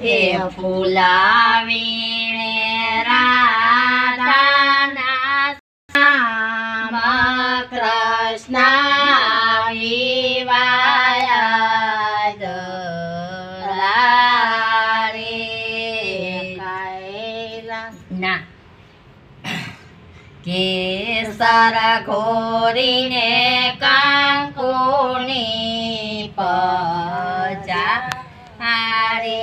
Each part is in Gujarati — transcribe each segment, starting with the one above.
એ ફૂલાવીણે રાધાના કૃષ્ણ વિવાયા ના. કેસર ઘોરીને કાંકુની પજા હારે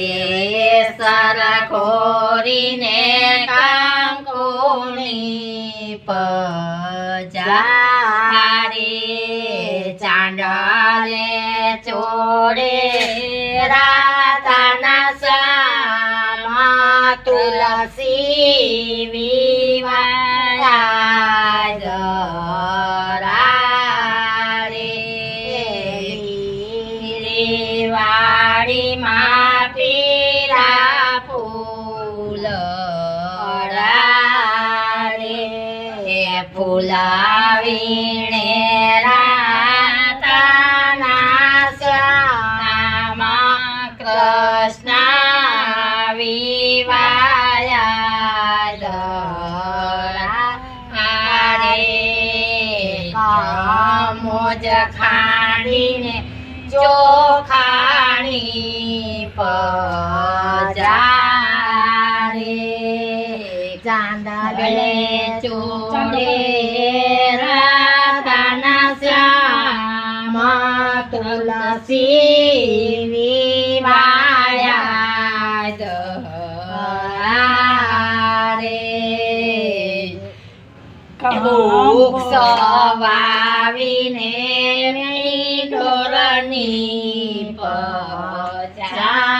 કેસર ઘોરીને કાંકુની પજા હારે ચાંડલે ચોડે રાતાના સામા તુલસી વિવાય વાડીમાં રે ફૂલાવીણે રાતાના શ્યામા કૃષ્ણ વિવાયા મોજ ખાણીને ચોખાણી પજારે તુલસી વિવાયા દહારે વૃક્ષ વાવીને ઢોરની પચારે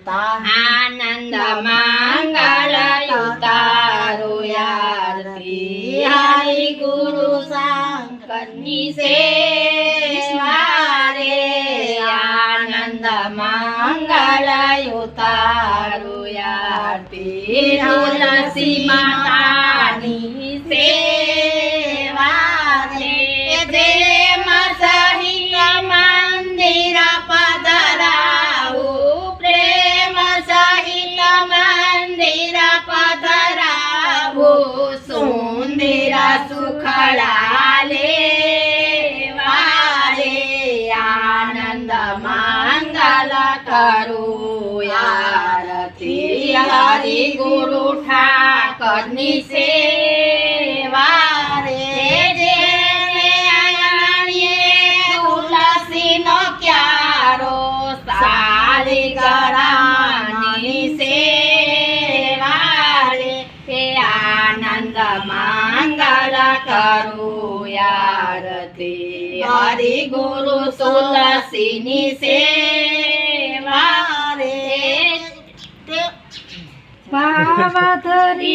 સોયારતી આનંદ મંગલ યુતારુયારતી હરિ ગુરુ શંકરની સેવા રે આનંદ મંગલ યુતારુયારતી તુલસી માતાની સુખડા લેવારે આનંદ મંગલ કરું આરતી હરિ ગુરુ ઠાકરની સેવા આરતી હરિ ગુરુ તુલસીની સેવા રે ભાવધરીની